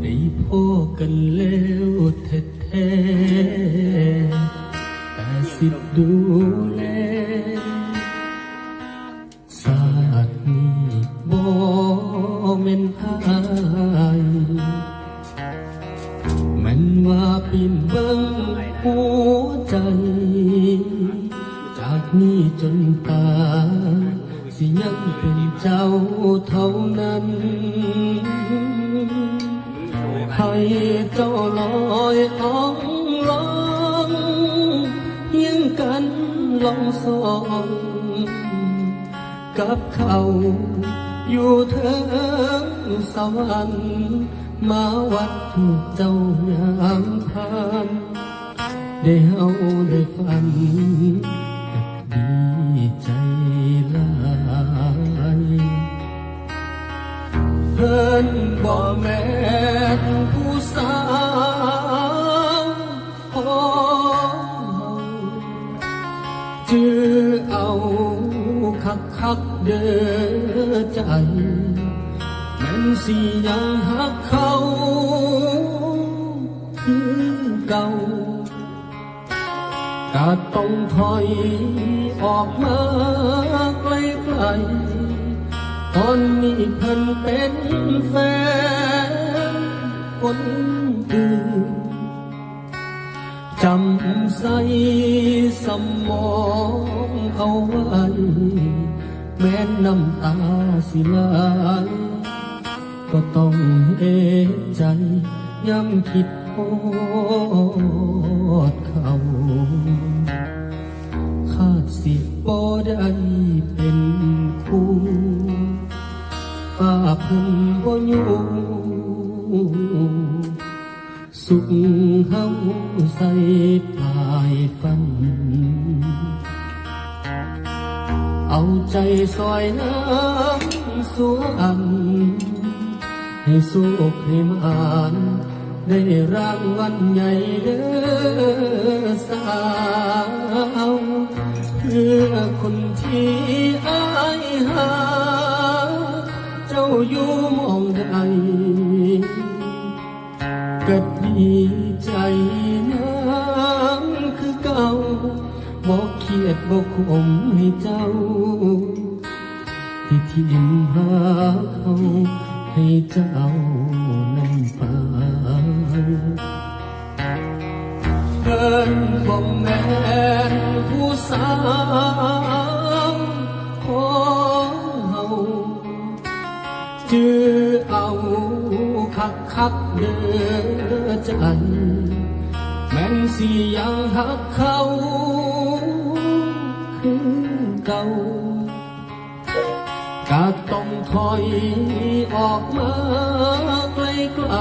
ได้พอกันแล้วแท้ๆแต่สิดูแลศาสตร์นี้บ่แม่นพายมันว่าปินเบิ่งหัวใจ จากนี้จนตาย สิยังเป็นเจ้าเท่านั้นให้เจ้าลอยอ่องลองยังกันลองสองกับเขาอยู่เถิงสวรรค์มาวัดถูกเจ้ายามผ่านได้เฮาได้ฝัน พิ่นบ่แม่นผู้สาวของเราจือเอาคักคักเด้อใจแม่นสิยังหักเขาคือเก่าก็ต้องถอยออกมา ๆตอนนี้เพิ่นเป็นแฟนคนอื่นจำใส่สมองเอาไว้แม้น้ำตาสิไหลก็ต้องเอใจย้ำคิดโทษเขาขาดสิบ่ได้เป็นคู่ ฝ้าเพิ่นบ่อยู่สุขเฮาใส่ปลายฟัน เอาใจซอยน้ำสวนให้สุขให้มานได้รางวัลใหญ่เด้อสา ก็ดีใจน้ำคือเก่าบอกเครียดบอกขมให้เจ้า ที่ทิมหาเขาให้เจ้านั้นไปเพิ่นบอกแม่ผู้สาวขอเฮาจือเอา คักคักเด้อใจแม่นสิยังหักเขาคือเก่าก็ต้องถอยออกมาไกล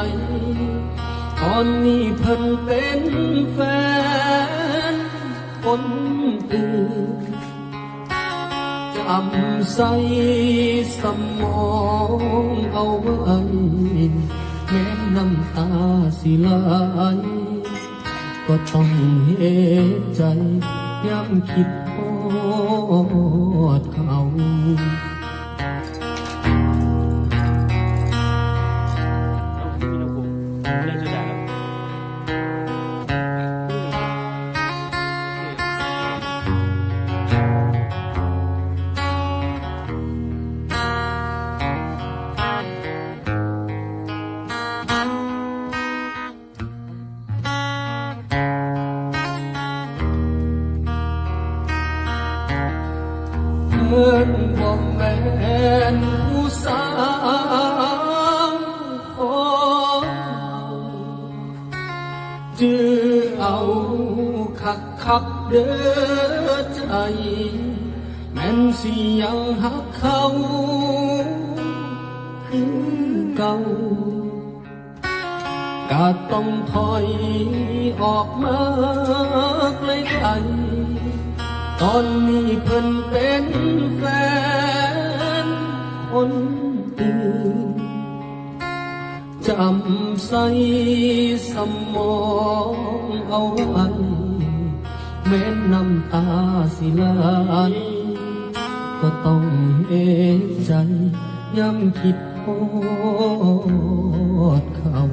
ๆตอนนี้เพิ่นเป็นแฟนคนอื่นจำใส่สมองเอาไว้ สิไหลก็ต้องเหตุใจย้ำคิดโทษเขาพี่นกผมเรียกชื่อได้แล้วเพิ่นบอกแม่นผู้สาวของจือเอาคักคักเด้อใจแม่นสิยังหักเขาคือเก่าก็ต้องถอยออกมาไกลๆ ตอนนี้เพิ่นเป็นแฟนคนอื่นจำใส่สมองเอาอัน แม้น้ำตาสิลานก็ต้องเอใจย้ำคิดโทษเขา